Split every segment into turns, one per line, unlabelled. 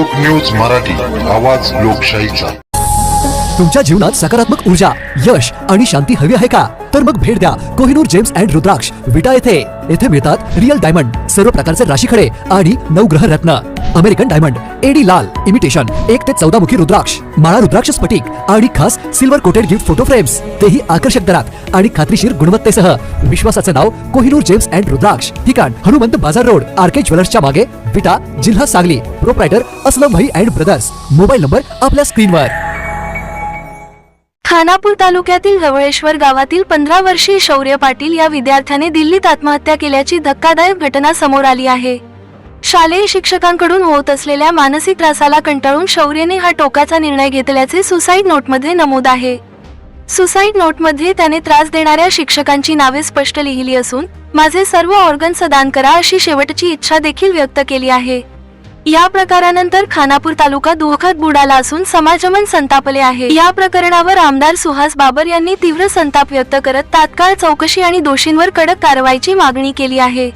लोक न्यूज मराठी आवाज लोकशाहीचा.
तुमच्या जीवनात सकारात्मक ऊर्जा यश आणि शांती हवी आहे का? तर मग भेट द्या कोहिनूर जेम्स अँड रुद्राक्ष. विटा येथे. येथे मिळतात रिअल डायमंड सर्व प्रकारचे राशीखडे आणि नवग्रह रत्न. अमेरिकन डायमंड एडी लाल इमिटेशन एक ते चौदा मुखी रुद्राक्ष. माळा रुद्राक्ष स्फटिक आणि खास silver coated gift photo frames. तेही आकर्षक दरात आणि खात्रीशीर गुणवत्तेसह. विश्वासाचे नाव कोहिनूर जेम्स अँड रुद्राक्ष. ठिकाण हनुमंत बाजार रोड आरके ज्वेलर्सच्या मागे. विटा जिल्हा सांगली. प्रोप्रायटर असलम भाई अँड ब्रदर्स मोबाईल नंबर आपल्या स्क्रीनवर
खानापूर तालुक्यातील जवळेश्वर गावातील पंधरा वर्षीय शौर्य पाटील या विद्यार्थ्याने दिल्लीत आत्महत्या केल्याची धक्कादायक घटना समोर आली आहे. शालेय शिक्षकांकडून होत असलेल्या मानसिक त्रासाला कंटाळून शौर्यने हा टोकाचा निर्णय घेतल्याचे सुसाईड नोटमध्ये नमूद आहे. सुसाईड नोटमध्ये त्याने त्रास देणाऱ्या शिक्षकांची नावे स्पष्ट लिहिली असून माझे सर्व ऑर्गन्स दान करा अशी शेवटची इच्छा देखील व्यक्त केली आहे. या प्रकारानंतर खानापूर तालुका दुःखद बुडाला असून समाजमन संतापले आहे. या प्रकरणावर आमदार सुहास बाबर यांनी तीव्र संताप व्यक्त करत तात्काळ चौकशी आणि दोषींवर कडक कारवाईची मागणी केली आहे.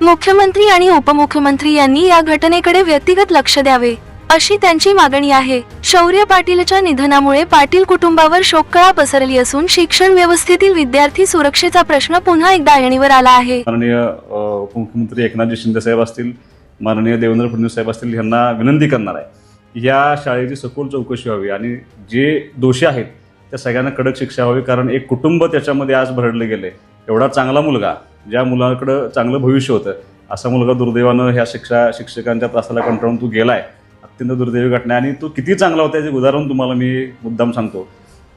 मुख्यमंत्री आणि उपमुख्यमंत्री यांनी या घटनेकडे व्यक्तिगत लक्ष द्यावे अशी त्यांची मागणी आहे. शौर्य पाटीलच्या निधनामुळे पाटील कुटुंबावर शोककळा पसरली असून शिक्षण व्यवस्थेतील विद्यार्थी सुरक्षेचा प्रश्न पुन्हा एकदा ऐणीवर आला आहे.
माननीय उपमुख्यमंत्री एकनाथजी शिंदे साहेब असतील माननीय देवेंद्र फडणवीस साहेब असतील यांना विनंती करणार आहे या शाळेची सखोल चौकशी व्हावी आणि जे दोषी आहेत त्या सगळ्यांना कडक शिक्षा व्हावी. कारण एक कुटुंब त्याच्यामध्ये आज भरडले गेले. एवढा चांगला मुलगा ज्या मुलाकडं चांगलं भविष्य होतं असा मुलगा दुर्दैवानं ह्या शिक्षा शिक्षकांच्या त्रासाला कंटाळून तू गेलाय. अत्यंत दुर्दैवी घटना आणि तो किती चांगला होता याचे उदाहरण तुम्हाला मी मुद्दाम सांगतो.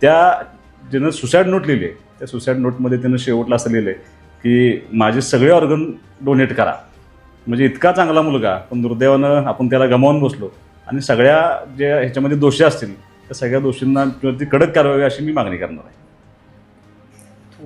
त्या ज्यानं सुसाईड नोट लिहिली आहे, त्या सुसाईड नोटमध्ये त्यानं शेवटला असं लिहिलं की माझे सगळे ऑर्गन डोनेट करा. म्हणजे इतका चांगला मुलगा पण दुर्दैवानं आपण त्याला गमावून बसलो. आणि सगळ्या ज्या ह्याच्यामध्ये दोषी असतील त्या सगळ्या दोषींना किंवा ती कडक कारवाई अशी मी मागणी करणार आहे.